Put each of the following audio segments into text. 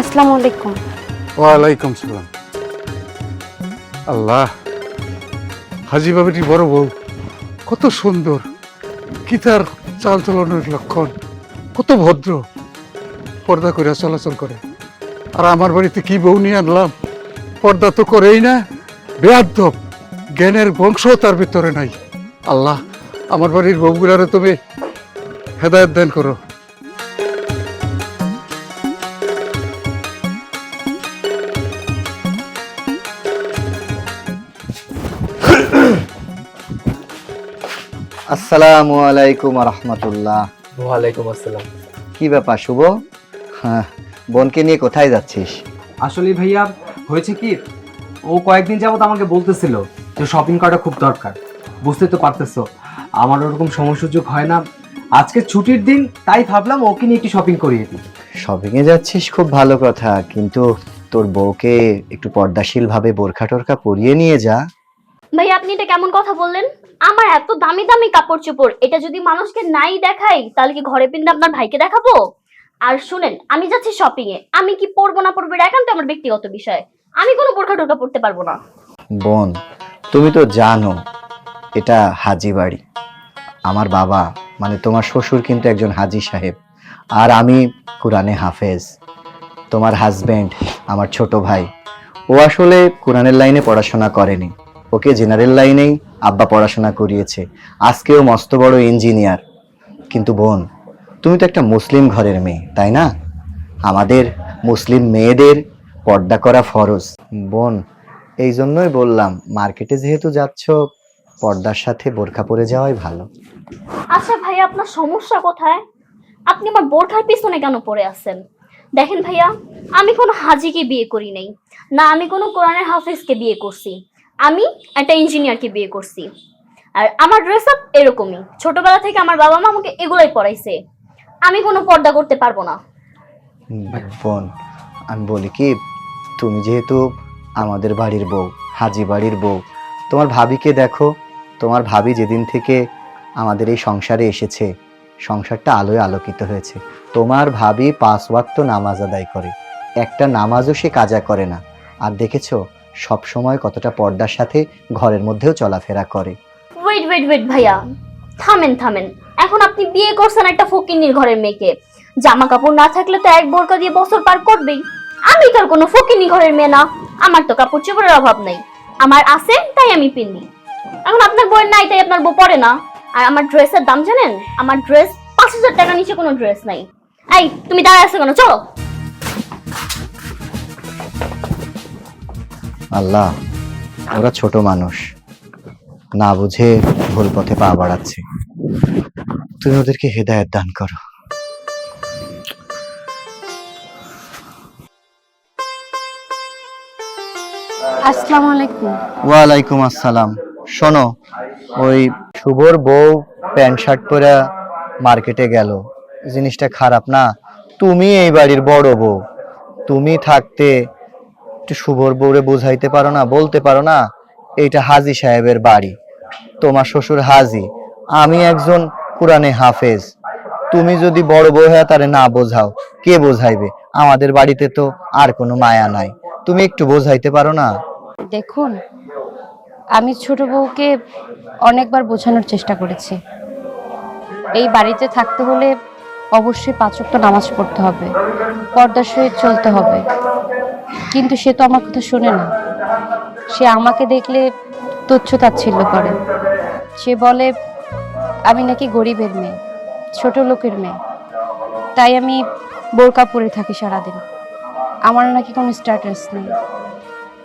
আসসালামু আলাইকুম। ওয়ালাইকুম সালাম। আল্লাহ, হাজি বাবিটি বড় বউ, কত সুন্দর, কি তার চাল চলনের লক্ষণ, কত ভদ্র। পর্দা করে চলাচল করে। আর আমার বাড়িতে কি বউ নিয়ে আনলাম? পর্দা তো করেই না বেয়াদ্দব জ্ঞানের বংশ তার ভিতরে নাই। আল্লাহ, আমার বাড়ির বউগুলারে তুমি হেদায়ত দান করো। আসসালামু আলাইকুম রহমতুল্লাহ। ওয়ালাইকুম আসসালাম। কি ব্যাপার শুভ? হ্যাঁ বোনকে নিয়ে কোথায় যাচ্ছিস? আসলে ভাইয়া হয়েছে কি? ও কয়েকদিন যাবত আমাকে বলতেছিল যে শপিং করা খুব দরকার। বুঝতে তো পারতেছো আমার ওরকম সময় সুযোগ হয় না। আজকে ছুটির দিন তাই ভাবলাম ওকে নিয়ে একটু শপিং করিয়ে দিই। শপিং এ যাচ্ছিস খুব ভালো কথা কিন্তু তোর বউকে একটু পর্দাশীল ভাবে বোরখা টোরখা পরিয়ে নিয়ে যা। ভাই, আপনি এটা কেমন কথা বললেন? আমার এত দামি দামি কাপড় চোপড়, এটা যদি মানুষকে নাই দেখাই, তাহলে কি ঘরে পিনলে আপনার ভাইকে দেখাবো? আর শুনেন, আমি যাচ্ছি শপিং এ। আমি কি পরবো না পরবো, এটা একান্ত আমার ব্যক্তিগত বিষয়। আমি কোনো বোরখা টোরখা পড়তে পারব না। বোন, তুমি তো জানো, এটা হাজি বাড়ি। আমার বাবা মানে তোমার শ্বশুর কিন্তু একজন হাজি সাহেব। আর আমি কোরআনে হাফেজ। তোমার হাজবেন্ড আমার ছোট ভাই। ও আসলে কোরআনের লাইনে পড়াশোনা করেনি। ওকে জেনারেল লাইনেই আব্বা পড়াশোনা করিয়েছে। আজকেও মস্ত বড় ইঞ্জিনিয়ার কিন্তু বোন, তুমি তো একটা মুসলিম ঘরের মেয়ে, তাই না? আমাদের মুসলিম মেয়েদের পর্দা করা ফরজ। বোন, এই জন্যই বললাম মার্কেটে যেহেতু যাচ্ছ, পর্দার সাথে বোরখা পরে যাওয়াই ভালো। আচ্ছা ভাইয়া, আপনার সমস্যা কোথায়? আপনি আমার বোরখার পিছনে কেন পড়ে আছেন? দেখেন ভাইয়া, আমি কোনো হাজিকে বিয়ে করি নাই। না, আমি কোনো কোরআনের হাফিজকে বিয়ে করছি। আমি একটা ইঞ্জিনিয়ারকে বিয়ে করছি। আর আমার ড্রেস আপ এরকমই। ছোটবেলা থেকে আমার বাবা মা আমাকে এগুলোই পড়াইছে। আমি কোনো পর্দা করতে পারব না। বোন, আমি বলি কি, তুমি যেহেতু আমাদের বাড়ির বউ, হাজি বাড়ির বউ, তোমার ভাবিকে দেখো, তোমার ভাবি যেদিন থেকে আমাদের এই সংসারে এসেছে, সংসারটা আলোয় আলোকিত হয়েছে। তোমার ভাবি পাঁচ ওয়াক্ত নামাজ আদায় করে। একটা নামাজও সে কাজা করে না। আর দেখেছ সব সময় কতটা পর্দার সাথে ঘরের মধ্যেও চলাফেরা করে। ওয়েট ওয়েট ওয়েট ভাইয়া। থামেন থামেন। এখন আপনি বিয়ে করছেন একটা ফকিন্নির ঘরের মেয়েকে। জামা কাপড় না থাকলে তো এক বোরকা দিয়ে বছর পার করবেই। আমি তো আর কোনো ফকিন্নি ঘরের মেয়ে না। আমার তো কাপড় চোপড়ের অভাব নাই। আমার আছে, তাই আমি পিনি এখন আপনার বইয়ের নাই, তাই আপনার বউ পরে না। আর আমার ড্রেসের দাম জানেন? আমার ড্রেস পাঁচ হাজার টাকা নিচে কোনো ড্রেস নাই। এই, তুমি দাঁড়ায় আছো কেন? চলো। আল্লাহ ওরা ছোট মানুষ। না বুঝে ভুল পথে পা বাড়াচ্ছে। তুমি ওদেরকে হেদায়েত দান করো। আসসালামু আলাইকুম। ওয়ালাইকুম আসসালাম। শোনো ওই শুভর বউ প্যান্ট শার্ট পরে মার্কেটে গেল। জিনিসটা খারাপ না? তুমি এই বাড়ির বড় বউ। তুমি থাকতে শুভর বউরে বুঝাইতে পারো না, বলতে পারো না এটা হাজি সাহেবের বাড়ি। তোমার শ্বশুর হাজি, আমি একজন কোরআনে হাফেজ। তুমি যদি বড় বউ হয়ে তারে না বোঝাও, কে বোঝাইবে? আমাদের বাড়িতে তো আর কোনো মায়া নাই। তুমি একটু বোঝাইতে পারো না? দেখুন, আমি ছোট বউকে অনেকবার বোঝানোর চেষ্টা করেছি। এই বাড়িতে থাকতে হলে অবশ্যই পাঁচক্ত নামাজ পড়তে হবে, পর্দার সহিত চলতে হবে। কিন্তু সে তো আমার কথা শোনে না। সে আমাকে দেখলে তুচ্ছ তাচ্ছিল্য করে। সে বলে, আমি নাকি গরিবের মেয়ে, ছোট লোকের মেয়ে। তাই আমি বোরকা পরে থাকি সারাদিন। আমার নাকি কোনো স্ট্যাটাস নেই।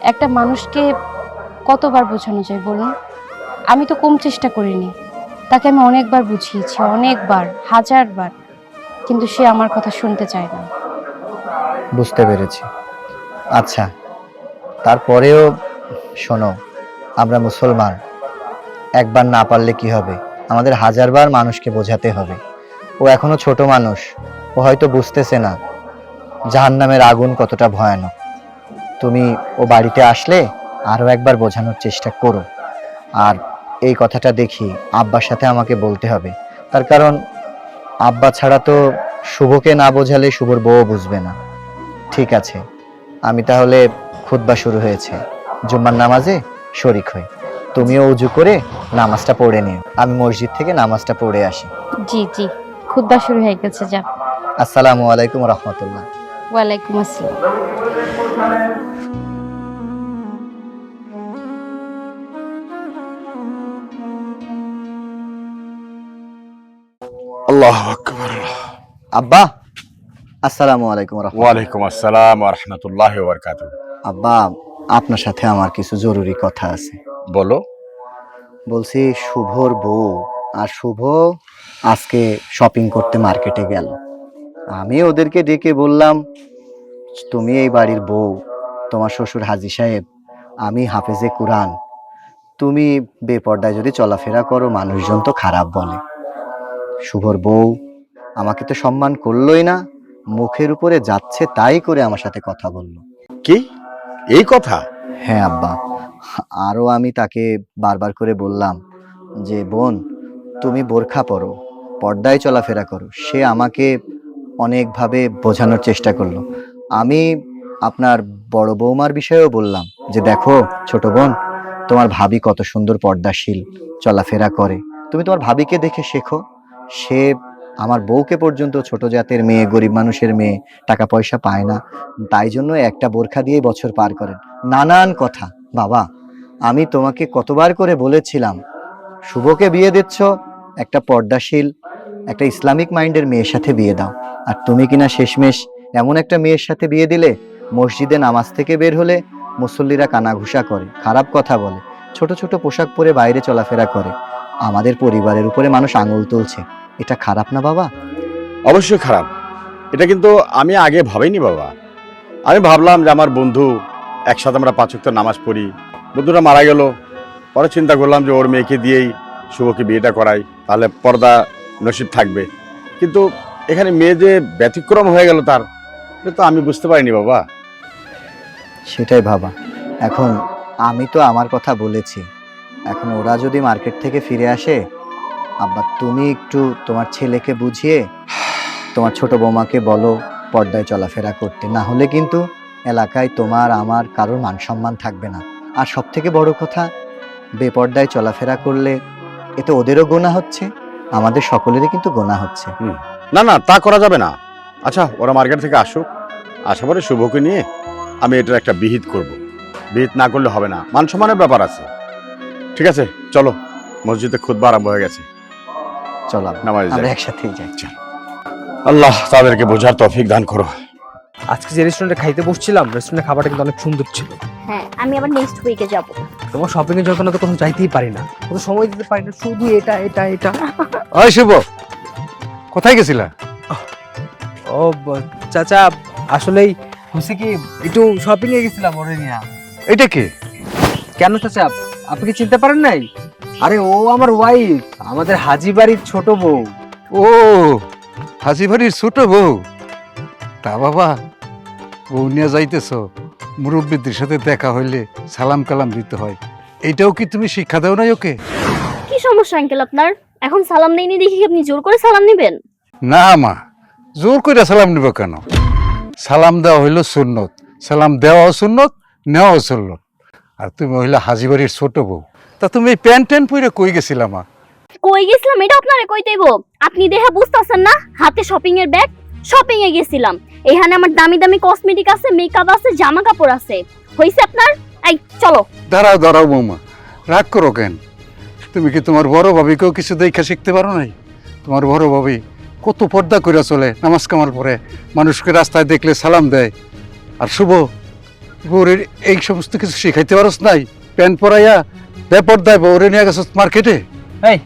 একটা মানুষকে কতবার বোঝানো যায় বলুন? আমি তো কম চেষ্টা করিনি। তাকে আমি অনেকবার বুঝিয়েছি, অনেকবার, হাজারবার। কিন্তু সে আমার কথা শুনতে চায় না। বুঝতে পেরেছি। আচ্ছা তারপরেও শোনো, আমরা মুসলমান, একবার না পারলে কি হবে? আমাদের হাজারবার মানুষকে বোঝাতে হবে। ও এখনও ছোট মানুষ, ও হয়তো বুঝতেছে না জাহান্নামের আগুন কতটা ভয়ানক। তুমি ও বাড়িতে আসলে আরও একবার বোঝানোর চেষ্টা করো। আর এই কথাটা দেখি আব্বার সাথে আমাকে বলতে হবে। তার কারণ, আব্বা ছাড়া তো শুভকে না বোঝালে শুভর বউ বুঝবে না। ঠিক আছে। আমি তাহলে খুতবা শুরু হয়েছে। জুম্মার নামাজে শরিক হই। তুমিও উজু করে নামাজটা পড়ে নিও। আমি মসজিদ থেকে নামাজটা পড়ে আসি। জি জি। খুদ্া শুরু হয়ে গেছে যা আসসালামু আলাইকুম রহমতুল্লাহ। ওয়ালাইকুম আসসালাম। আল্লাহ আকবর। আব্বা আসসালামু আলাইকুম ওয়ালাইকুম আসসালাম রহমতুল্লাহ বরকাত আব্বা আপনার সাথে আমার কিছু জরুরি কথা আছে। বলো। বলছি শুভর বউ আর শুভ আজকে শপিং করতে মার্কেটে গেল। আমি ওদেরকে ডেকে বললাম তুমি এই বাড়ির বউ তোমার শ্বশুর হাজি সাহেব আমি হাফেজে কোরআন। তুমি বেপর্দায় যদি চলাফেরা করো মানুষজন তো খারাপ বলে। শুভর বউ আমাকে তো সম্মান করলোই না মুখের উপরে যাচ্ছে তাই করে আমার সাথে কথা বলল। কি? এই কথা? হ্যাঁ আব্বা। আরও আমি তাকে বারবার করে বললাম যে বোন তুমি বোরখা পরো পর্দায় চলাফেরা করো। সে আমাকে অনেকভাবে বোঝানোর চেষ্টা করল। আমি আপনার বড় বৌমার বিষয়েও বললাম যে দেখো ছোট বোন তোমার ভাবি কত সুন্দর পর্দাশীল চলাফেরা করে। তুমি তোমার ভাবিকে দেখে শেখো। সে আমার বউকে পর্যন্ত ছোট জাতের মেয়ে, গরিব মানুষের মেয়ে টাকা পয়সা পায় না। তাই জন্য একটা বোরখা দিয়ে বছর পার করেন। নানান কথা। বাবা, আমি তোমাকে কতবার করে বলেছিলাম, শুভকে বিয়ে দিচ্ছ, একটা পর্দাশীল, একটা ইসলামিক মাইন্ডের মেয়ের সাথে বিয়ে দাও। আর তুমি কিনা শেষমেশ এমন একটা মেয়ের সাথে বিয়ে দিলে, মসজিদে নামাজ থেকে বের হলে মুসল্লিরা কানাঘুষা করে, খারাপ কথা বলে, ছোট ছোট পোশাক পরে বাইরে চলাফেরা করে। আমাদের পরিবারের উপরে মানুষ আঙুল তুলছে। এটা খারাপ না বাবা? অবশ্যই খারাপ। এটা কিন্তু আমি আগে ভাবিনি বাবা। আমি ভাবলাম যে আমার বন্ধু একসাথে আমরা পাঁচক্ত নামাজ পড়ি। বন্ধুরা মারা গেল। পরে চিন্তা করলাম যে ওর মেয়েকে দিয়েই শুভকে বিয়েটা করাই। তাহলে পর্দা নসিব থাকবে। কিন্তু এখানে মেয়ে যে ব্যতিক্রম হয়ে গেল তার এটা তো আমি বুঝতে পারিনি বাবা। সেটাই ভাবা এখন আমি তো আমার কথা বলেছি। এখন ওরা যদি মার্কেট থেকে ফিরে আসে আব্বা, তুমি একটু তোমার ছেলেকে বুঝিয়ে তোমার ছোট বৌমাকে বলো পর্দায় চলাফেরা করতে। না হলে কিন্তু এলাকায় তোমার, আমার কারোর মান সম্মান থাকবে না। আর সব থেকে বড় কথা, বেপর্দায় চলাফেরা করলে এতে ওদেরও গোনা হচ্ছে, আমাদের সকলেরই কিন্তু গোনা হচ্ছে। না না, তা করা যাবে না। আচ্ছা ওরা মার্কেট থেকে আসুক। আসার পরে শুভকে নিয়ে আমি এটার একটা বিহিত করব। বিহিত না করলে হবে না। মান সম্মানের ব্যাপার আছে। ঠিক আছে, চলো। মসজিদে খুদবা আরম্ভ হয়ে গেছে। চলো আমরা একসাথেই যাই। আল্লাহ তাদেরকে বোঝার তৌফিক দান করো। আজকে যে রেস্টুরেন্টে খাইতে বসছিলাম রেস্টুরেন্টের খাবারটা কিন্তু অনেক সুন্দর ছিল। হ্যাঁ আমি আবার নেক্সট উইকে যাব। তোমার শপিং এর যখন তো কোথাও যাইতেই পারি না। কত সময় দিতে পারি না শুধু এটা এটা এটা। ওই শুভ কোথায় গেছিলা? ও চাচা আসলেই হচ্ছে কি একটু শপিং এ গেছিলাম ওরে নিয়ে এটা কি? কেন চাচা আপনি কি চিনতে পারেন নাই? আরে ও আমার ওয়াইফ আমাদের হাজি বাড়ির ছোট বউ। ও হাজি বাড়ির ছোট বউ? তা বাবা বউ নিয়ে যাইতেছ মুরব্বীদের সাথে দেখা হইলে সালাম কালাম দিতে হয়। এটাও কি তুমি শিক্ষা দাও নাই ওকে? কি সমস্যা আঙ্কেল আপনার? এখন সালাম নেইনি দেখি কি আপনি জোর করে সালাম নেবেন? না মা জোর করে সালাম নিব কেন? সালাম দেওয়া হইল সুন্নত সালাম দেওয়াও সুন্নত নেওয়াও সুন্নত। আর তুমি হইলে হাজি বাড়ির ছোট বউ। তা তুমি প্যান্ট ট্যান্ট পরে কই গেছিলা মা? কই গেছিলাম এটা আপনারে কই দেব আপনি দেখে বুঝতাছেন না হাতে শপিং এর ব্যাগ শপিং এ গেছিলাম। এখানে আমার দামি দামি কসমেটিক আছে মেকআপ আছে জামা কাপড় আছে। হইছে আপনার? এই চলো। দাঁড়াও দাঁড়াও বৌমা। রাগ করো কেন? তুমি কি তোমার বড় ভাবিকেও কিছু দেখা শিখতে পারো নাই? তোমার বড় ভাবি কত পর্দা করে চলে নামাজ কামাল পরে। মানুষকে রাস্তায় দেখলে সালাম দেয়। আর শুভ বউরের এই সমস্ত কিছু শিখাইতে পারস নাই? প্যান্ট পরাইয়া বেপর্দায় বউরে নিয়ে গেছ মার্কেটে? এই,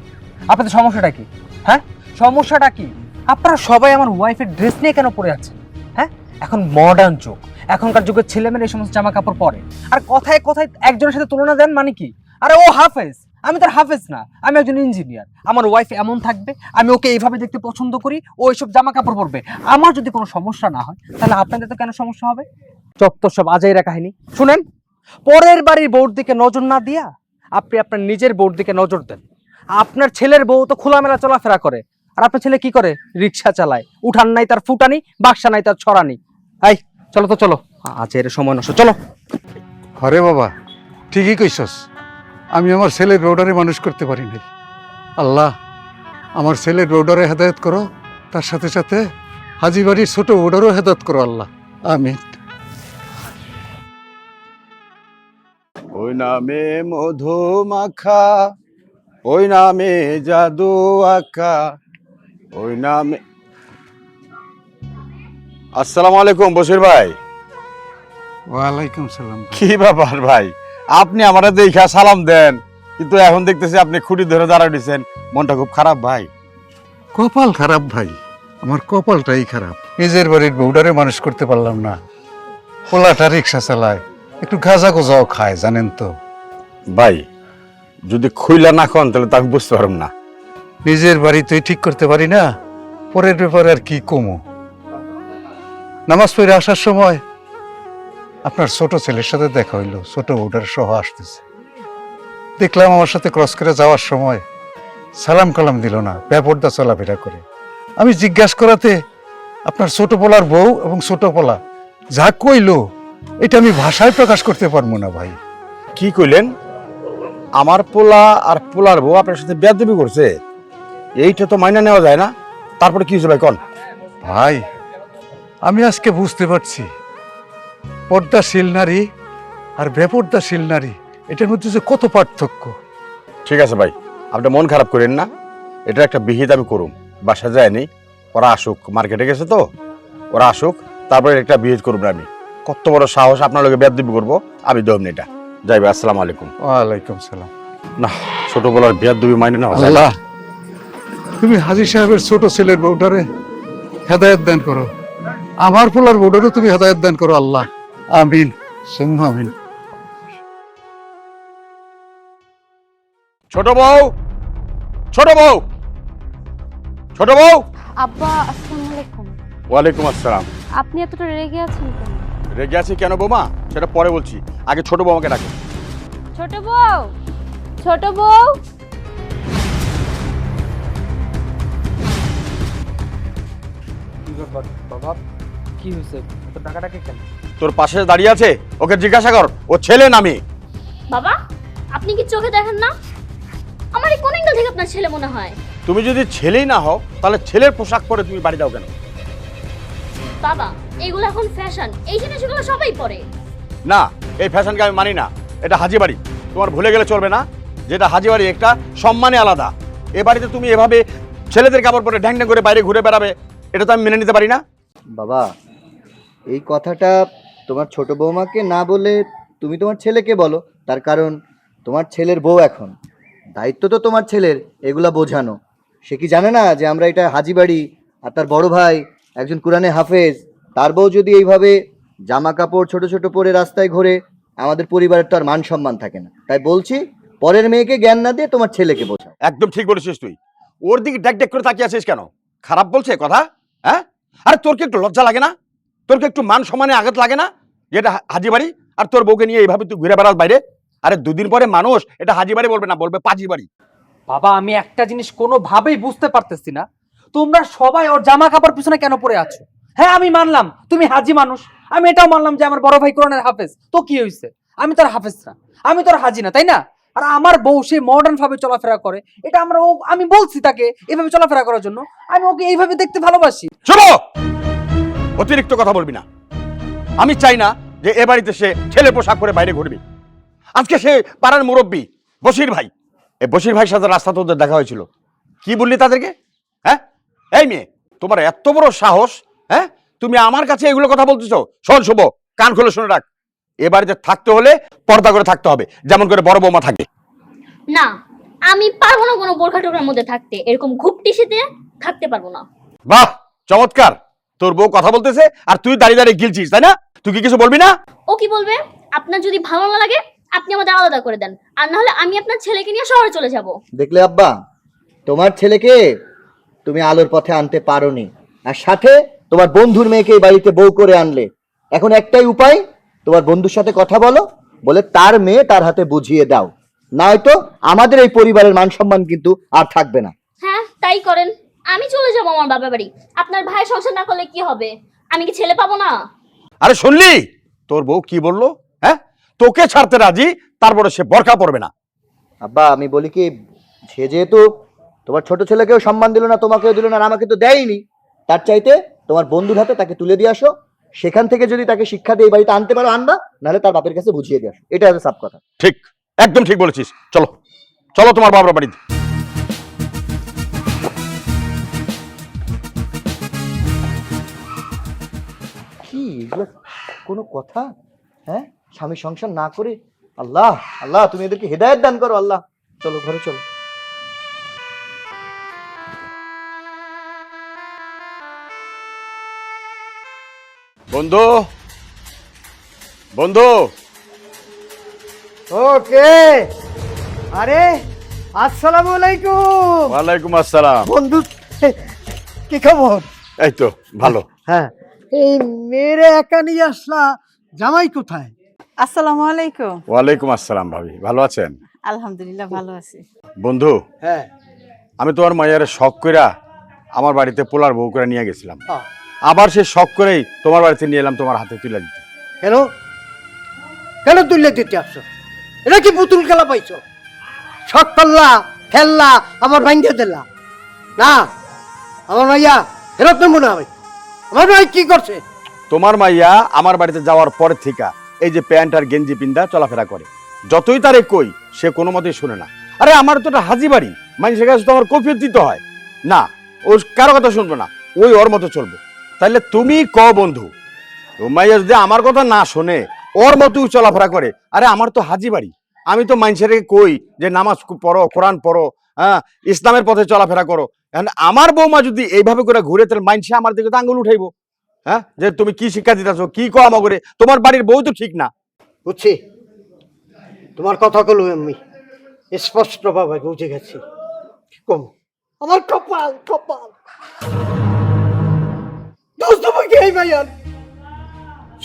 আপনাদের সমস্যাটা কি? হ্যাঁ? সমস্যাটা কি? আপনারা সবাই আমার ওয়াইফের ড্রেস নিয়ে কেন পরে আছেন? হ্যাঁ? এখন মডার্ন যুগ। এখনকার যুগের ছেলেমেয়েরা এই সমস্ত জামা কাপড় পরে। আর কথায় কথায় একজনের সাথে তুলনা দেন মানে কি? আরে ও হাফেজ। আমি তার হাফেজ না। আমি একজন ইঞ্জিনিয়ার আমার ওয়াইফ এমন থাকবে, আমি ওকে এইভাবে দেখতে পছন্দ করি, ও এইসব জামা কাপড় পরবে। আমার যদি কোনো সমস্যা না হয়, তাহলে আপনাদের তো কেন সমস্যা হবে? চত্বর সব আজাইরা কাহিনী। শুনেন? পরের বাড়ির বউর দিকে নজর না দিয়া আপনি আপনার নিজের বউর দিকে নজর দেন। আপনার ছেলের বউ তো খোলামেলা চলাফেরা করে। আর আপনার ছেলে কি করে? রিক্সা চালায়। উঠান নাই তার ফুটানি, বাক্সা নাই তার ছড়ানি। এই, চলো তো, চলো। আজ এর সময় নষ্ট। চলো। হরে বাবা, ঠিকই কইছস। আমি আমার ছেলের রোডারে মানুষ করতে পারি নাই আল্লাহ, আমার ছেলের রোডারে হেদায়ত করো। তার সাথে সাথে হাজিবাড়ির ছোট ওডারও হেদায়ত করো, আল্লাহ। আমিন। ওই নামে মধু মাখা ওই নামে জাদু আঁকা ওই নামে আসসালামু আলাইকুম বসির ভাই। ওয়ালাইকুম সালাম। কি ব্যাপার ভাই? আপনি আমারে দেখা সালাম দেন কিন্তু এখন দেখতেছি আপনি খুঁটি ধরে দাঁড়া দিয়েছেন মনটা খুব খারাপ ভাই। কপাল খারাপ ভাই আমার কপালটাই খারাপ। নিজের বাড়ির বউডারে মানুষ করতে পারলাম না। খোলাটা রিক্সা চালায়। একটু গাঁজা গোজাও খায় জানেন তো। ভাই যদি খুইলা না খান তাহলে তো আমি বুঝতে পারব না। নিজের বাড়ি তুই ঠিক করতে পারি না? পরের ব্যাপারে আর কি কমো? নামাজ পড়ে আসার সময় আপনার ছোট ছেলের সাথে দেখা হইল ছোট ওটার সহ আসতেছে। দেখলাম আমার সাথে ক্রস করে যাওয়ার সময় সালাম কালাম দিল না ব্যাপারটা চলাফেরা করে। আমি জিজ্ঞাসা করাতে আপনার ছোট পোলার বউ এবং ছোট পোলা যা কইলো এটা আমি ভাষায় প্রকাশ করতে পারব না ভাই। কি কইলেন? আমার পোলা আর পোলার বউ আপনার সাথে বেয়াদবি করছে। এইটা তো মাইনা নেওয়া যায় না। তারপরে কি হয়েছে ভাই কন? ভাই আমি আজকে বুঝতে পারছি। পর্দাশীল নারী আর বেপর্দাশীল নারী এটার মধ্যে যে কত পার্থক্য। ঠিক আছে ভাই আপনি মন খারাপ করেন না। এটা একটা বিহিত আমি করুম। বাসা যায়নি ওরা আসুক মার্কেটে গেছে তো ওরা আসুক তারপরে একটা বিহিত করুম না আমি। কত বড় সাহস আপনার লোকে বেয়াদবি করব? আমি দম এটা। যাই ভাই আসসালামু আলাইকুম। ওয়ালাইকুম সালাম। না ছোট বলার বেয়াদবি মাইনে না। আল্লাহ তুমি হাজি সাহেবের ছোট ছেলের বউটারে হেদায়ত দান করো। আমার পোলার বউটারও তুমি হেদায়ত দান করো আল্লাহ। আমিন সিংহ আমিন। ছোট বউ ছোট বউ ছোট বউ। আব্বা আসসালামু আলাইকুম। ওয়ালাইকুম আসসালাম। আপনি এতটা রেগে আছেন কেন? রেগে আছি কেন বৌমা? সেটা পরে বলছি। আগে ছোট বৌমাকে ডাকে। ছোট বউ? ছোট বউ? কি ব্যাপার বাবা? কি হয়েছে? তো টাকাটাকে কেন? তোর পাশে দাঁড়িয়ে আছে? ওকে জিজ্ঞাসা কর। ও ছেলে নামে বাবা আপনি কি চোখে দেখেন না? আমার এই কোন অ্যাঙ্গেল থেকে আপনার ছেলে মনে হয়? তুমি যদি ছেলেই না হও তাহলে ছেলের পোশাক পরে তুমি বাড়ি দাও কেন? বাবা এগুলো এখন ফ্যাশন এই জিনিসগুলো সবাই পরে। না এই ফ্যাশনকে আমি মানি না। এটা হাজি বাড়ি তোমার ভুলে গেলে চলবে না। যেটা হাজি বাড়ি একটা সম্মানে আলাদা। এ বাড়িতে তুমি এভাবে ছেলেদের কাপড় পরে ঢ্যাং ঢ্যাং করে বাইরে ঘুরে বেড়াবে এটা তো আমি মেনে নিতে পারি না। বাবা এই কথাটা তোমার ছোট বৌমাকে না বলে তুমি তোমার ছেলেকে বলো। তার কারণ তোমার ছেলের বউ এখন। দায়িত্ব তো তোমার ছেলের এগুলা বোঝানো। সে কি জানে না যে আমরা এটা হাজি বাড়ি আর তার বড় ভাই একজন কোরআনে হাফেজ তার বউ যদি এইভাবে জামা কাপড় ছোট ছোট পরে রাস্তায় ঘোরে আমাদের পরিবারের তো আর মান সম্মান থাকে না। তাই বলছি পরের মেয়েকে জ্ঞান না দিয়ে তোমার ছেলেকে বোঝাও। একদম ঠিক বলেছিস তুই। ওর দিকে ড্যাক ড্যাক করে তাকিয়ে আছিস কেন? খারাপ বলছে কথা? হ্যাঁ? আরে তোর কি একটু লজ্জা লাগে না? তোর কি একটু মান সম্মানে আঘাত লাগে না? যেটা হাজি বাড়ি? আর তোর বউকে নিয়ে এইভাবে তুই ঘুরে বেড়াস বাইরে? আরে দুদিন পরে মানুষ এটা হাজি বাড়ি বলবে না বলবে পাজি বাড়ি। বাবা আমি একটা জিনিস কোনোভাবেই বুঝতে পারতেছি না। তোমরা সবাই ওর জামা কাপড় পিছনে কেন পড়ে আছো? হ্যাঁ আমি মানলাম, তুমি হাজি মানুষ। আমি এটাও মানলাম যে আমার বড় ভাই কোরআনের হাফেজ। তো কি হয়েছে আমি তোর হাফেজ না আমি তোর হাজি না, তাই না? আর আমার বউ, সে মডার্ন ভাবে চলাফেরা করে, এটা আমরা ও আমি বলছি তাকে এভাবে চলাফেরা করার জন্য। আমি ওকে এইভাবে দেখতে ভালোবাসি। শোনো! অতিরিক্ত কথা বলবি না। আমি চাই না যে এ বাড়িতে সে ছেলে পোশাক পরে বাইরে ঘুরবি। আজকে সে পাড়ার মুরব্বী, বশির ভাই। এই বশির ভাইয়ের সাথে রাস্তা তোদের দেখা হয়েছিল। কি বললি তাদেরকে? হ্যাঁ? এই মেয়ে, তোমার এত বড় সাহস হ্যাঁ? তুমি আমার কাছে এগুলো কথা বলতেছো? শোন শুভ কান খুলে শুনে রাখ। এ বাড়িতে থাকতে হলে পর্দা করে থাকতে হবে যেমন করে বড় বৌমা থাকে। না আমি পারব না কোনো বোরখা টোকার মধ্যে থাকতে। এরকম ঘুপটি শীতে থাকতে পারব না। বাহ চমৎকার। তোর বউ কথা বলতেছে আর তুই দাঁড়িয়ে দাঁড়িয়ে গিলছিস তাই না? তুই কি কিছু বলবি না? ও কি বলবে? আপনার যদি ভালো না লাগে আপনি আমাদের আলাদা করে দেন। আর না হলে আমি আপনার ছেলেকে নিয়ে শহরে চলে যাব। দেখলে আব্বা তোমার ছেলেকে তুমি আলোর পথে আনতে পারোনি। আর সাথে তোমার বন্ধুর মেয়েকে এই বাড়িতে বউ করে আনলে। এখন একটাই উপায় তোমার বন্ধুর সাথে কথা বলো বলে তার মেয়ে তার হাতে বুঝিয়ে দাও। নয়তো আমাদের এই পরিবারের মান সম্মান কিন্তু আর থাকবে না। হ্যাঁ তাই করেন। আমি চলে যাব আমার বাবা বাড়ি। আপনার ভাই সংসার না করলে কি হবে? আমি কি ছেলে পাবো না? আরে শুনলি? তোর বউ কি বলল? হ্যাঁ? তোকে ছাড়তে রাজি তারপরে সে বরখা পড়বে না। আব্বা আমি বলি কি সে যেহেতু তোমার ছোট ছেলেকেও সম্মান দিল না তোমাকেও দিল না আর আমাকে তো দেয়নি তার চাইতে তোমার বন্ধুর হাতে তাকে তুলে দিয়ে আসো সেখান থেকে যদি তাকে শিক্ষা দিয়ে এই বাড়িতে আনতে পারো আনবা নাহলে তার বাপের কাছে বুঝিয়ে দিয়ে আসো। এটা হচ্ছে সাপ কথা। ঠিক একদম ঠিক বলেছিস। চলো চলো তোমার বাবার বাড়িতে কি এগুলো কোনো কথা? হ্যাঁ? স্বামী সংসার না করে? আল্লাহ আল্লাহ তুমি এদেরকে হেদায়েত দান করো আল্লাহ। চলো ঘরে চলো। বন্ধু বন্ধু। ওকে। আরে আসসালামু আলাইকুম। ওয়ালাইকুম আসসালাম। বন্ধু কি খবর? এই তো ভালো। হ্যাঁ এই মেয়েরে একা নিয়ে আসলা জামাই কোথায়? আসসালামু আলাইকুম। ওয়ালাইকুম আসসালাম ভাবি ভালো আছেন? আলহামদুলিল্লাহ ভালো আছি। বন্ধু হ্যাঁ। আমি তোমার মায়ের শখ কইরা আমার বাড়িতে পোলার বউ করে নিয়ে গেছিলাম। হ্যাঁ। আবার সে শখ করেই তোমার বাড়িতে নিয়ে এলাম তোমার হাতে তুলে দিতে। কেন? কেন তুললে দিতে আসছো? এটা কি পুতুল খেলা পাইছো? শখ করলা খেললা আমার ভাঙ্গে দিলা। না আমার ভাইয়া ফেরত নেব না আমি আমার ভাই কি করছে? তোমার মাইয়া আমার বাড়িতে যাওয়ার পরে থেকে এই যে প্যান্ট আর গেঞ্জি পিন্দা চলাফেরা করে। যতই তারে কই সে কোনো মতেই শুনে না। আরে আমার তো এটা হাজি বাড়ি। মানুষের কাছে তো আমার কফিয়ত দিতে হয়। না ও কারও কথা শুনব না। ওই ওর মতো চলবো। তাহলে তুমি ক, বন্ধু? মাইয়া যদি আমার কথা না শোনে, ওর মতোই চলাফেরা করে, আরে আমার তো হাজি বাড়ি। আমি তো মানুষের কই যে নামাজ পড়ো, কোরআন পড়ো হ্যাঁ ইসলামের পথে চলাফেরা করো। এখন আমার বৌমা যদি এইভাবে করে ঘুরে, তাহলে মাইনসে আমার দিকে তো আঙুল উঠাইবো। হ্যাঁ যে তুমি কি শিক্ষা দিতেছো, কি কম করে, তোমার বাড়ির বউ তো ঠিক না। বুঝছি? তোমার কথাগুলো আমি। স্পষ্টভাবে বুঝে গেছি। কি কম? আমার কপাল কপাল। দোষ কি এই ভাইয়ার।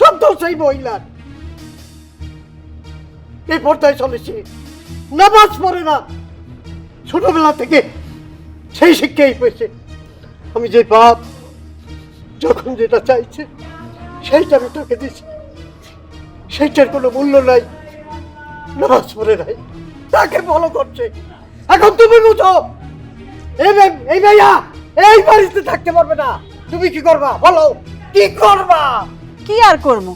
সব দোষ এই মহিলার। এই পর্দায় চলেছে নামাজ পড়ে না। ছোটবেলা থেকে সেই শিক্ষাই পেয়েছে। আমি যে বাপ যখন যেটা চাইছে, সেইটা আমি তোকে দিছি সেইটার কোনো মূল্য নাই। নামাজ পড়ে নাই। তাকে ফলো করছে। এখন তুমি বুঝো। এই ভাইয়া, এই বাড়িতে থাকতে পারবে না। তুমি কি করবা? বলো। কি করবা? কি আর করব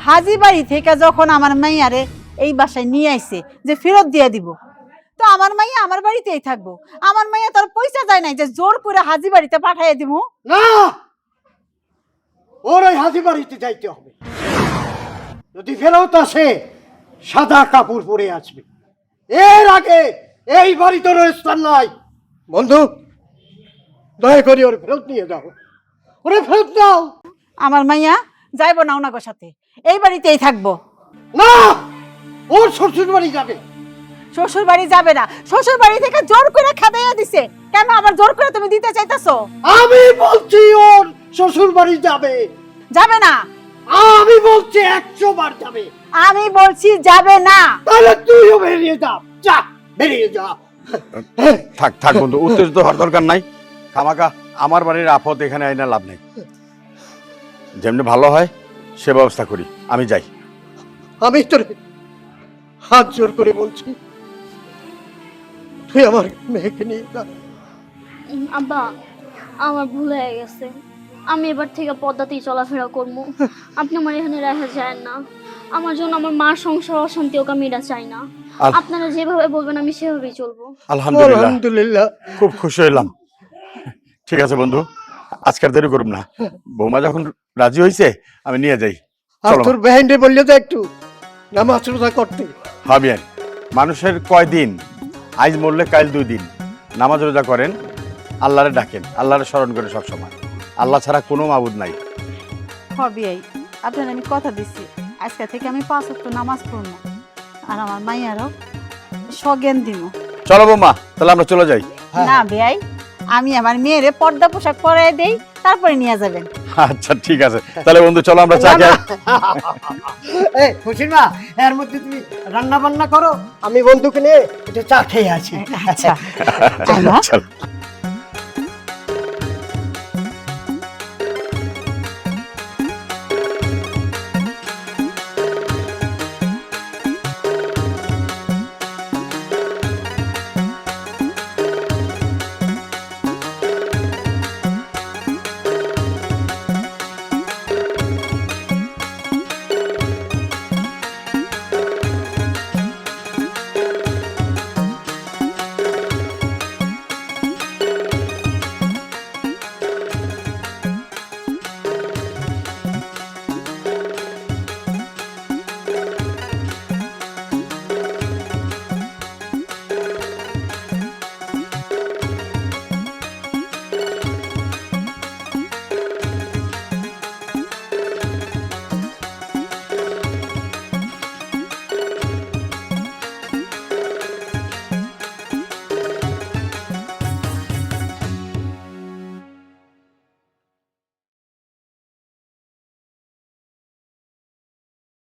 হাজি বাড়ি থেকে যখন আমার মাইয়ারে এই বাসায় নিয়ে আইছে যে ফেরত দিয়ে দিব তো আমার মাইয়া আমার বাড়িতেই থাকব। আমার মাইয়া তার পয়সা যায় নাই যে জোর করে হাজি বাড়িতে পাঠাইয়া দিব না! ওর ওই হাজি বাড়িতে যাইতে হবে। যদি ফেরত আসে সাদা কাপড় পরে আসবে। এর আগে এই বাড়িতে ওর স্থান নাই। বন্ধু দয়া করে ওর ফেরত নিয়ে যাও। ওরে ফেরত দাও। আমার মাইয়া যাইব না ওনাগোর সাথে। এই বাড়িতেই থাকব। না ওর শ্বশুর বাড়ি যাবে। শ্বশুর বাড়ি যাবে না। শ্বশুর বাড়ি থেকে জোর করে খাদাইয়া দিছে। কেন আবার জোর করে তুমি দিতে চাইতেছো? আমি বলছি ওর শ্বশুর বাড়ি যাবে। যাবে না। আমি বলছি একশো বার যাবে। আমি বলছি যাবে না। তাহলে তুইও বেরিয়ে যা। যা বেরিয়ে যা। থাক থাক বন্ধু উত্তেজিত হওয়ার দরকার নাই। খামাকা আমার বাড়ির আপদ এখানে আইনা লাভ নেই। যেমনি ভালো হয় সে ব্যবস্থা করি। আমি যাই। আমি তোর হাত জোর করে বলছি তুই আমার মেয়েকে নিয়ে যা। আব্বা আমার ভুল হয়ে গেছে। আমি এবার থেকে পদ্মাতেই চলাফেরা করব। আপনি আমার এখানে রেখে যায় না। আমার জন্য আমার মার সংসার অশান্তি ওকে আমি এটা চাই না। আপনারা যেভাবে বলবেন আমি সেভাবেই চলবো। আলহামদুলিল্লাহ। আলহামদুলিল্লাহ। খুব খুশি হইলাম। ঠিক আছে বন্ধু আজকের দেরি করুম না। বৌমা যখন রাজি হয়েছে আমি নিয়ে যাই। আর তোর বেহেন্ডে বললে তো একটু নামাজ করতে। ভাবিয়েন মানুষের কয় দিন? আজ মরলে কাল দুই দিন। নামাজ রোজা করেন আল্লাহরে ডাকেন আল্লাহরে স্মরণ করেন সবসময়। আল্লাহ ছাড়া কোনো মাবুদ নাই। হবি আপনার আমি কথা দিচ্ছি আজকে থেকে আমি পাঁচ ওয়াক্ত নামাজ পড়ব। আর আমার মাইয়ারও সজ্ঞান দিব। চলো বৌমা তাহলে আমরা চলে যাই। না বেয়াই আমি আমার মেয়েরে পর্দা পোশাক পরাই দেই তারপরে নিয়ে যাবেন। আচ্ছা ঠিক আছে। তাহলে বন্ধু চলো আমরা চা খাই এই খুশি না এর মধ্যে তুমি রান্না বান্না করো আমি বন্ধুকে নিয়ে একটু চা খেয়ে আছি আচ্ছা। চলো।